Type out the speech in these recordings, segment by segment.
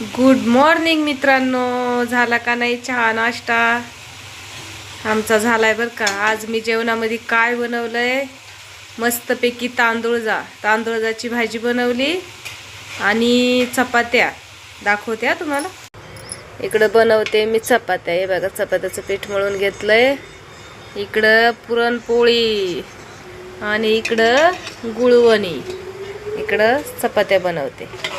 Good morning मित्रांनो. झाला का नाही चहा नाश्ता? आमचा झालाय बरं का. आज मी जेवणामध्ये काय बनवलंय? मस्तपैकी तांदूळजा. तांदूळजाची भाजी बनवली आणि चपात्या. दाखवत्या तुम्हाला. इकडं बनवते मी चपात्या. हे बघा चपात्याचं पीठ मळून घेतलंय. इकडं पुरणपोळी आणि इकडं गुळवणी. इकडं चपात्या बनवते.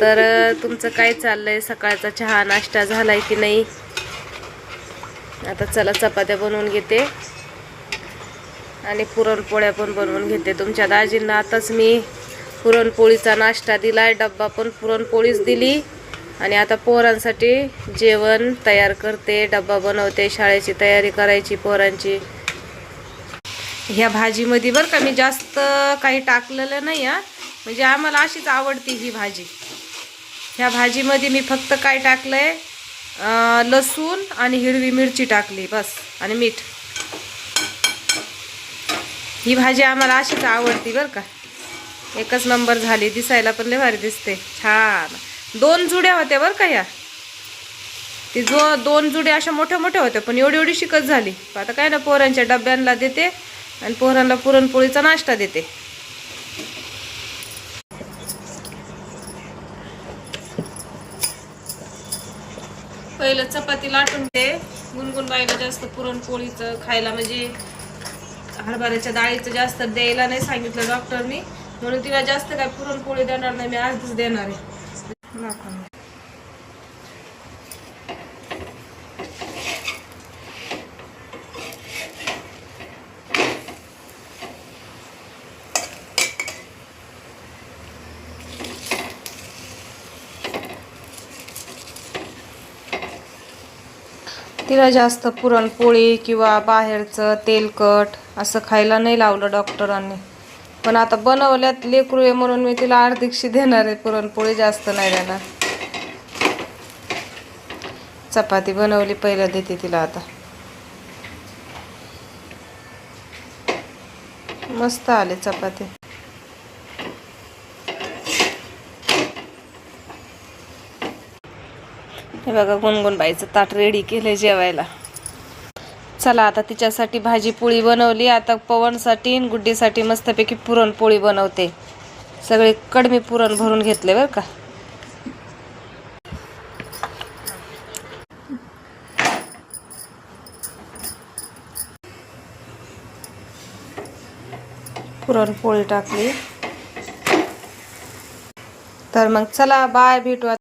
तर तुमचं काय चाललंय? सकाळचा चहा नाश्ता झालाय की नाही? आता चला चपात्या बनवून घेते. आणि पुरणपोळ्या पण बनवून घेते तुमच्या दाजींना आताच मी पुरणपोळीचा नाश्ता दिलाय डब्बा पण पुरणपोळीच दिली. आणि आता पोरांसाठी जेवण तयार करते. डब्बा बनवते. शाळेची तयारी करायची पोरांची. ह्या भाजीमध्ये बरं का मी जास्त काही टाकलेलं नाही हां. म्हणजे आम्हाला अशीच आवडती ही भाजी. ह्या भाजीमध्ये मी फक्त काय टाकलंय? आहे लसूण आणि हिरवी मिरची टाकली बस आणि मीठ. ही भाजी आम्हाला अशीच आवडती बरं का. एकच नंबर झाली दिसायला पण लय भारी दिसते. छान. दोन जुड्या होत्या बरं का या. ती जो दोन जुड्या अशा मोठ्या मोठ्या होत्या पण एवढी एवढी शिकत झाली. आता काय ना पोरांच्या डब्यांना देते आणि पोरांना पुरणपोळीचा नाश्ता देते. पहिलं चपाती लाटून दे गुणगुणबाईला जास्त पुरणपोळीचं खायला म्हणजे हरभऱ्याच्या डाळीचं जास्त द्यायला नाही सांगितलं डॉक्टरनी म्हणून तिला जास्त काय पुरणपोळी देणार नाही मी आजच देणार आहे. तिला जास्त पुरणपोळी किंवा बाहेरचं तेलकट असं खायला नाही लावलं डॉक्टरांनी. पण आता बनवल्यात लेकरू आहे म्हणून मी तिला अर्धिकशी देणार आहे. पुरणपोळी जास्त नाही देणार. चपाती बनवली पहिल्या देते तिला आता. मस्त आले चपाती. हे बघा गुणगुण बाईचं ताट रेडी केलंय जेवायला. चला आता तिच्यासाठी भाजी पोळी बनवली. आता पवनसाठी आणि गुड्डीसाठी मस्तपैकी पुरणपोळी बनवते. सगळे कडमी पुरण भरून घेतले बरं का. पुरणपोळी टाकली. तर मग चला बाय भेटू